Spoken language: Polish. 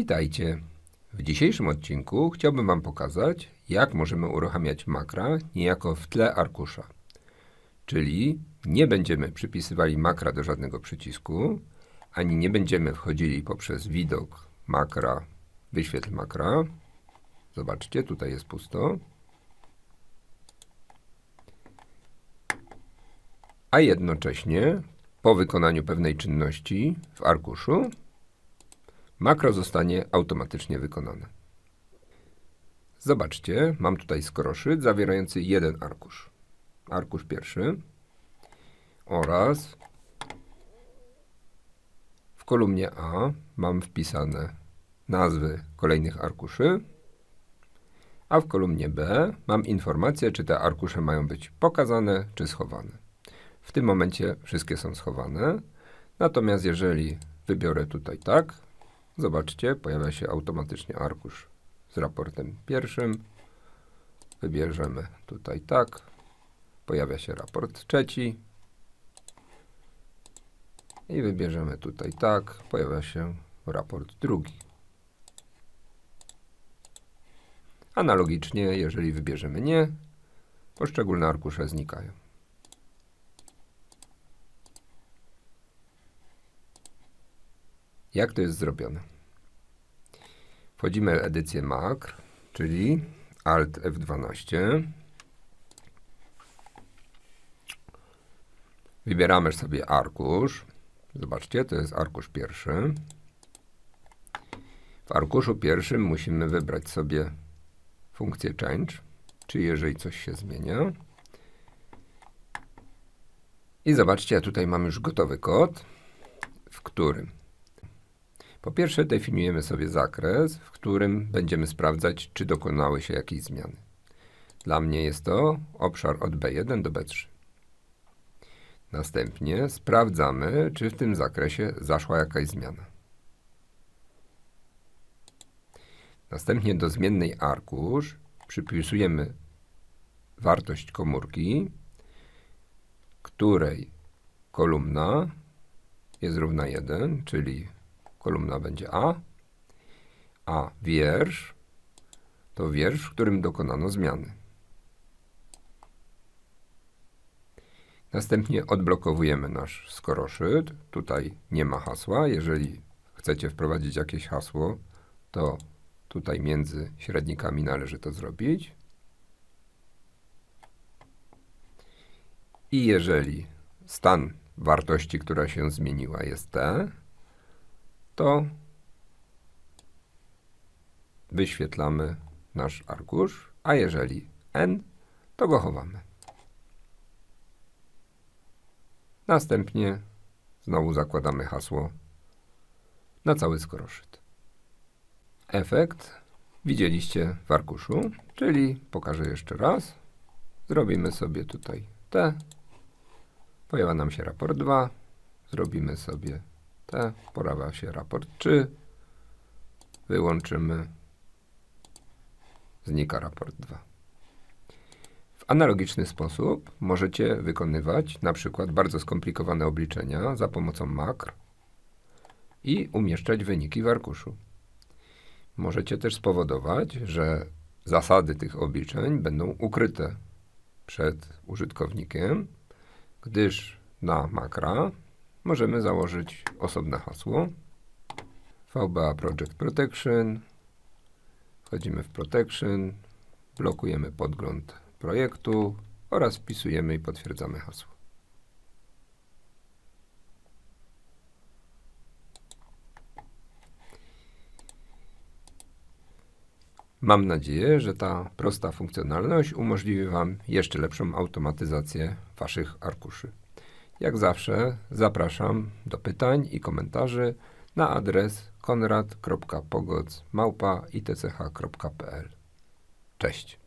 Witajcie. W dzisiejszym odcinku chciałbym Wam pokazać, jak możemy uruchamiać makra niejako w tle arkusza. Czyli nie będziemy przypisywali makra do żadnego przycisku, ani nie będziemy wchodzili poprzez widok makra, wyświetl makra. Zobaczcie, tutaj jest pusto. A jednocześnie po wykonaniu pewnej czynności w arkuszu makro zostanie automatycznie wykonane. Zobaczcie, mam tutaj skoroszyt zawierający jeden arkusz. Arkusz pierwszy oraz w kolumnie A mam wpisane nazwy kolejnych arkuszy, a w kolumnie B mam informację, czy te arkusze mają być pokazane czy schowane. W tym momencie wszystkie są schowane, natomiast jeżeli wybiorę tutaj tak, Zobaczcie, pojawia się automatycznie arkusz z raportem pierwszym. Wybierzemy tutaj tak. Pojawia się raport trzeci. I wybierzemy tutaj tak. Pojawia się raport drugi. Analogicznie, jeżeli wybierzemy nie, poszczególne arkusze znikają. Jak to jest zrobione? Wchodzimy w edycję makr, czyli Alt F12. Wybieramy sobie arkusz. Zobaczcie, to jest arkusz pierwszy. W arkuszu pierwszym musimy wybrać sobie funkcję change, czyli jeżeli coś się zmienia. I zobaczcie, tutaj mam już gotowy kod, w którym po pierwsze definiujemy sobie zakres, w którym będziemy sprawdzać, czy dokonały się jakieś zmiany. Dla mnie jest to obszar od B1 do B3. Następnie sprawdzamy, czy w tym zakresie zaszła jakaś zmiana. Następnie do zmiennej arkusz przypisujemy wartość komórki, której kolumna jest równa 1, czyli kolumna będzie A, a wiersz to wiersz, w którym dokonano zmiany. Następnie odblokowujemy nasz skoroszyt. Tutaj nie ma hasła. Jeżeli chcecie wprowadzić jakieś hasło, to tutaj między średnikami należy to zrobić. I jeżeli stan wartości, która się zmieniła jest T, to wyświetlamy nasz arkusz, a jeżeli n, to go chowamy. Następnie znowu zakładamy hasło na cały skoroszyt. Efekt widzieliście w arkuszu, czyli pokażę jeszcze raz. Zrobimy sobie tutaj T. Pojawia nam się raport 2. Zrobimy sobie T. Pojawia się raport 3. Wyłączymy. Znika raport 2. W analogiczny sposób możecie wykonywać na przykład bardzo skomplikowane obliczenia za pomocą makr i umieszczać wyniki w arkuszu. Możecie też spowodować, że zasady tych obliczeń będą ukryte przed użytkownikiem, gdyż na makra możemy założyć osobne hasło. VBA Project Protection. Wchodzimy w Protection, blokujemy podgląd projektu oraz wpisujemy i potwierdzamy hasło. Mam nadzieję, że ta prosta funkcjonalność umożliwi Wam jeszcze lepszą automatyzację Waszych arkuszy. Jak zawsze zapraszam do pytań i komentarzy na adres konrad.pogoc.itch.pl Cześć!